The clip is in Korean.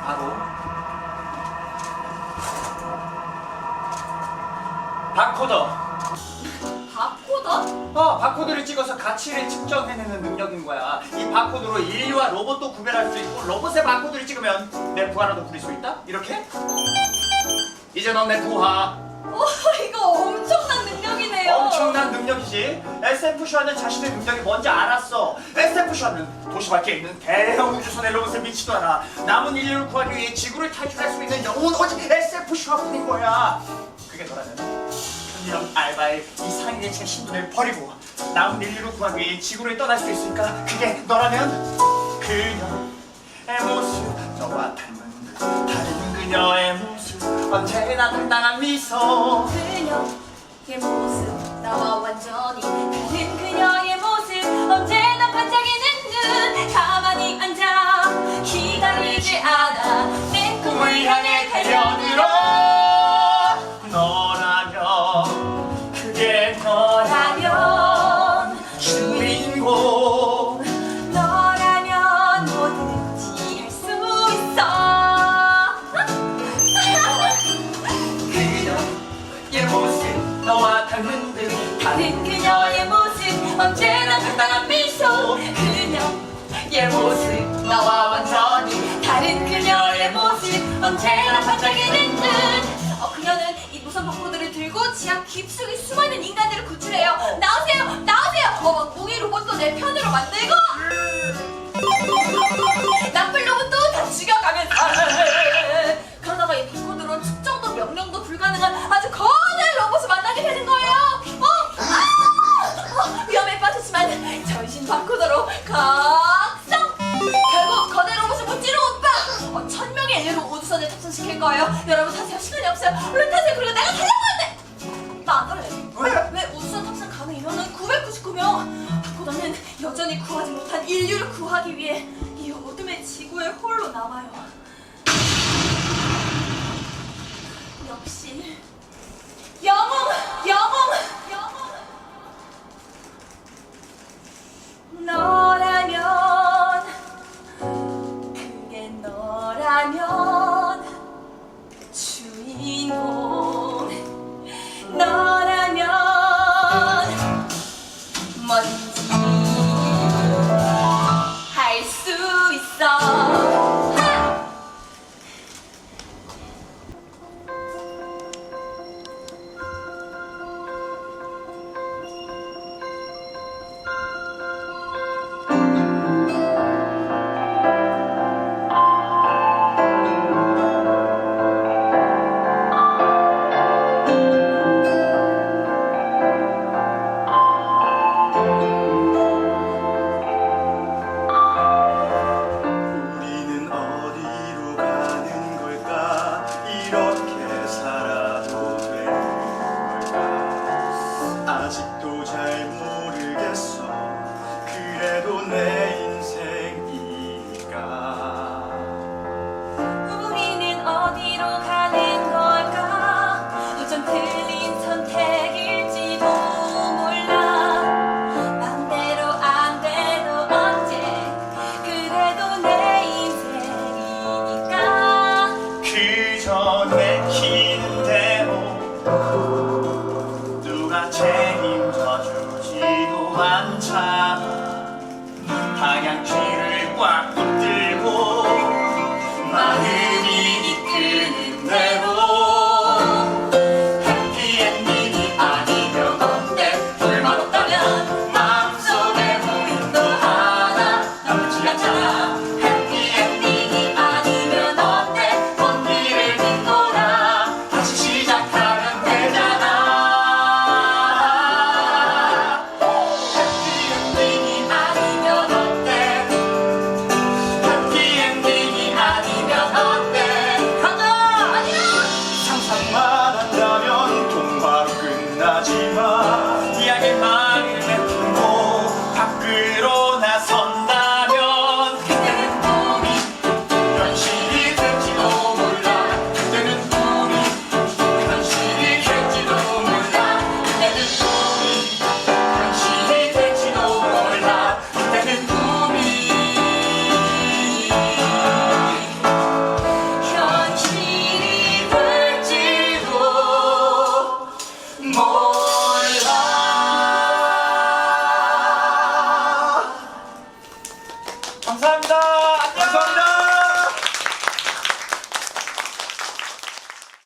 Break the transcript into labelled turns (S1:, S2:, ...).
S1: 바로 바코더.
S2: 바코더?
S1: 어, 바코드를 찍어서 가치를 측정해내는 능력인 거야. 이 바코드로 인류와 로봇도 구별할 수 있고 로봇의 바코드를 찍으면 내 부하라도 부릴 수 있다? 이렇게? 이제 넌 내 부하.
S2: 오 이거 엄청난 능력이네요.
S1: 엄청난 능력이지. SF 슈아는 자신의 능력이 뭔지 알았어. 슈아는 도시 밖에 있는 대형 우주선의 로봇을 미치도 않아. 남은 인류를 구하기 위해 지구를 탈출할 수 있는 영웅은 오직 SF 슈아뿐인 거야. 그게 너라면 편의점 알바의 이 상인의체 신분을 버리고 남은 인류를 구하기 위해 지구를 떠날 수 있으니까? 그게 너라면 그녀의 모습. 너와 닮은 듯 다른 그녀의 모습. 언제나 당당한 미소.
S2: 그녀의 모습. 나와 완전히 다른 그녀의 모습. 언제나
S1: 듯
S2: 다른 그녀의 모습 언제나 당당한 미소. 그녀의 모습 나와 완전히 다른 그녀의 모습 언제나 반짝이는 눈 어, 그녀는 이 무선 바코드를 들고 지하 깊숙이 수많은 인간들을 구출해요. 나오세요 나오세요 시킬 거예요. 여러분 사세요. 시간이 없어요. 얼른 타세요. 그리고 내가 살려고 하는데 나 안 할래.
S1: 왜?
S2: 왜 우수한 탑승 가능 인원은 999명. 박보다는 여전히 구하지 못한 인류를 구하기 위해 이 어둠의 지구에 홀로 남아요. 역시 영웅.